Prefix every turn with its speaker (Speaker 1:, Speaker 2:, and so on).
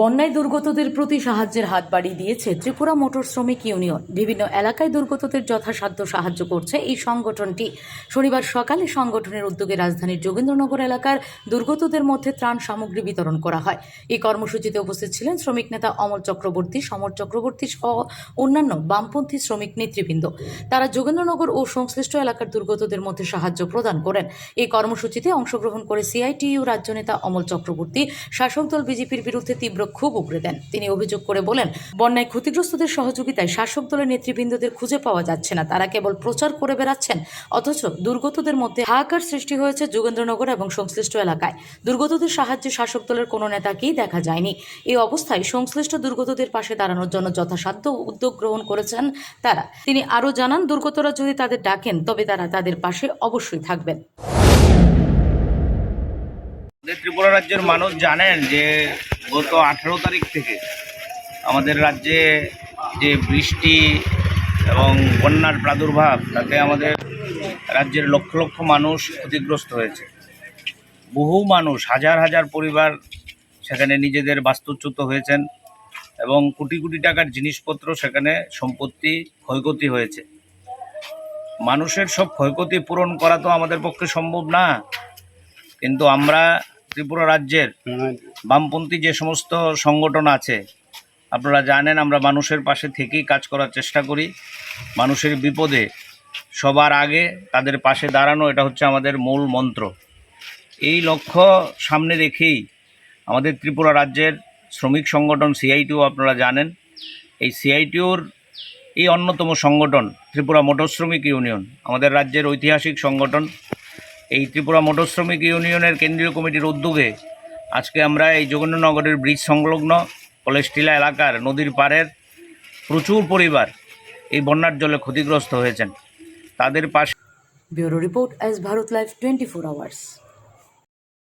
Speaker 1: বন্যায় দুর্গতদের প্রতি সাহায্যের হাত বাড়িয়ে দিয়েছে ত্রিপুরা মোটর শ্রমিক ইউনিয়ন। বিভিন্ন এলাকায় দুর্গতদের যথাসাধ্য সাহায্য করছে এই সংগঠনটি। শনিবার সকালে সংগঠনের উদ্যোগে রাজধানীর যোগেন্দ্রনগর এলাকার দুর্গতদের মধ্যে ত্রাণ সামগ্রী বিতরণ করা হয়। এই কর্মসূচিতে উপস্থিত ছিলেন শ্রমিক নেতা অমল চক্রবর্তী, সমর চক্রবর্তী সহ অন্যান্য বামপন্থী শ্রমিক নেতৃবৃন্দ। তারা যোগেন্দ্রনগর ও সংশ্লিষ্ট এলাকার দুর্গতদের মধ্যে সাহায্য প্রদান করেন। এই কর্মসূচিতে অংশগ্রহণ করে সিআইটিইউ রাজ্য নেতা অমল চক্রবর্তী, শাসক দল বিজেপির বিরুদ্ধে তীব্র ক্ষোভ উগড়ে দেন। তিনি অভিযোগ করে বলেন, বন্যায় ক্ষতিগ্রস্তদের সহযোগিতায় শাসক দলের নেতৃবৃন্দদের খুঁজে পাওয়া যাচ্ছে না। তারা কেবল প্রচার করে বেড়াচ্ছেন, অথচ দুর্গতদের মধ্যে হাহাকার সৃষ্টি হয়েছে যোগেন্দ্রনগর এবং সংশ্লিষ্ট এলাকায়। দুর্গতদের সাহায্যে শাসক দলের কোনো নেতাকেই দেখা যায়নি। এই অবস্থায় সংশ্লিষ্ট দুর্গতদের পাশে দাঁড়ানোর জন্য যথাসাধ্য উদ্যোগ গ্রহণ করেছেন তারা। তিনি আরও জানান, দুর্গতরা যদি তাদের ডাকেন, তবে তারা তাদের পাশে অবশ্যই থাকবেন।
Speaker 2: ত্রিপুরা রাজ্যের মানুষ জানেন যে গত আঠেরো তারিখ থেকে আমাদের রাজ্যে যে বৃষ্টি এবং বন্যার প্রাদুর্ভাব, তাতে আমাদের রাজ্যের লক্ষ লক্ষ মানুষ ক্ষতিগ্রস্ত হয়েছে। বহু মানুষ, হাজার হাজার পরিবার সেখানে নিজেদের বাস্তুচ্যুত হয়েছেন এবং কোটি কোটি টাকার জিনিসপত্র সেখানে সম্পত্তি ক্ষয়ক্ষতি হয়েছে। মানুষের সব ক্ষয়ক্ষতি পূরণ করা তো আমাদের পক্ষে সম্ভব না। কিন্তু আমরা ত্রিপুরা রাজ্যের বামপন্থী যে সমস্ত সংগঠন আছে আপনারা জানেন আমরা মানুষের পাশে থেকেই কাজ করার চেষ্টা করি। মানুষের বিপদে সবার আগে তাদের পাশে দাঁড়ানো এটা হচ্ছে আমাদের মূল মন্ত্র। এই লক্ষ্য সামনে রেখেই আমাদের ত্রিপুরা রাজ্যের শ্রমিক সংগঠন সিআইটিও আপনারা জানেন। এই সিআইটিওর এই অন্যতম সংগঠন ত্রিপুরা মোটর শ্রমিক ইউনিয়ন আমাদের রাজ্যের ঐতিহাসিক সংগঠন। এই ত্রিপুরা মোটর শ্রমিক ইউনিয়নের কেন্দ্রীয় কমিটির উদ্যোগে আজকে আমরা এই জগন্নাথনগরের ব্রিজ সংলগ্ন কলেজটিলা এলাকার নদীর পাড়ের প্রচুর পরিবার এই বন্যার জলে ক্ষতিগ্রস্ত হয়েছেন। তাদের পাশে
Speaker 1: bureau report S Bharat live twenty four hours.